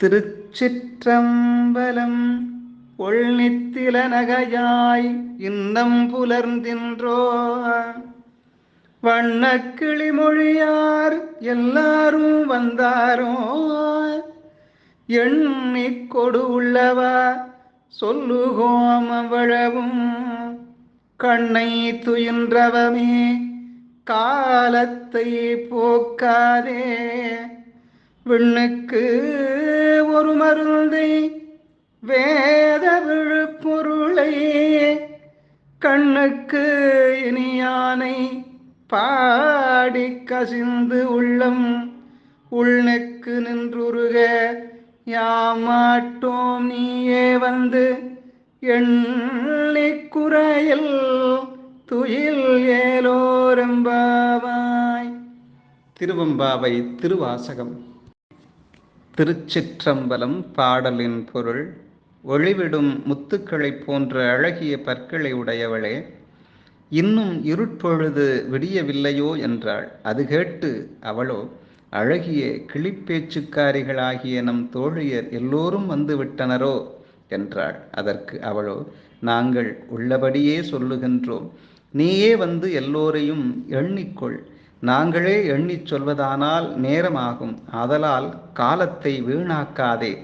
திருச்சிற்றம்பலம் ஒள்நித்தில நகையாய் இன்னம் புலர்ந்தின்றோ. வண்ணக்கிளி மொழியார் எல்லாரும் வந்தாரோ. எண்ணி கொடு உள்ளவா சொல்லுகோம் அவளவும் கண்ணை துயின்றவமே காலத்தை போக்காதே. விண்ணுக்கு ஒரு மருந்தை வேத விழுப்பொருளை கண்ணுக்கு இனியானை பாடி கசிந்து உள்ளம் உள்நெக்கு நின்றுருக யாமாட்டோம் நீயே வந்து எண்ணிக்குறையில் துயில் ஏலோரம்பாவாய் திருவம்பாவை திருவாசகம். திருச்சிற்றம்பலம் பாடலின் பொருள் ஒளிவிடும் முத்துக்களைப் போன்ற அழகிய பற்களை உடையவளே இன்னும் இருட்பொழுது விடியவில்லையோ என்றாள். அது கேட்டு அவளோ அழகிய கிளிப்பேச்சுக்காரிகளாகிய நம் தோழியர் எல்லோரும் வந்து விட்டனரோ? என்றாள். அதற்கு அவளோ நாங்கள் உள்ளபடியே சொல்லுகின்றோம். நீயே வந்து எல்லோரையும் எண்ணிக்கொள். நாங்களே எண்ணிச் சொல்வதானால் நேரமாகும். ஆதலால் காலத்தை வீணாக்காதே.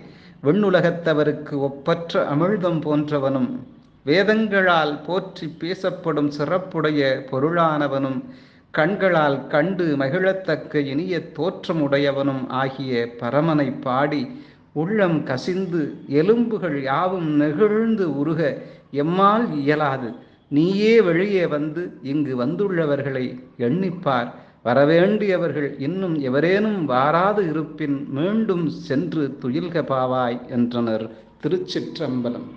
விண்ணுலகத்தவருக்கு ஒப்பற்ற அமிழ்தம் போன்றவனும் வேதங்களால் போற்றி பேசப்படும் சிறப்புடைய பொருளானவனும் கண்களால் கண்டு மகிழத்தக்க இனிய தோற்றமுடையவனும் ஆகிய பரமனை பாடி உள்ளம் கசிந்து எலும்புகள் யாவும் நெகிழ்ந்து உருக எம்மால் இயலாது. நீயே வெளியே வந்து இங்கு வந்துள்ளவர்களை எண்ணிப்பார். வரவேண்டியவர்கள் இன்னும் எவரேனும் வாராது இருப்பின் மீண்டும் சென்று துயில்க பாவாய் என்றனர் திருச்சிற்றம்பலம்.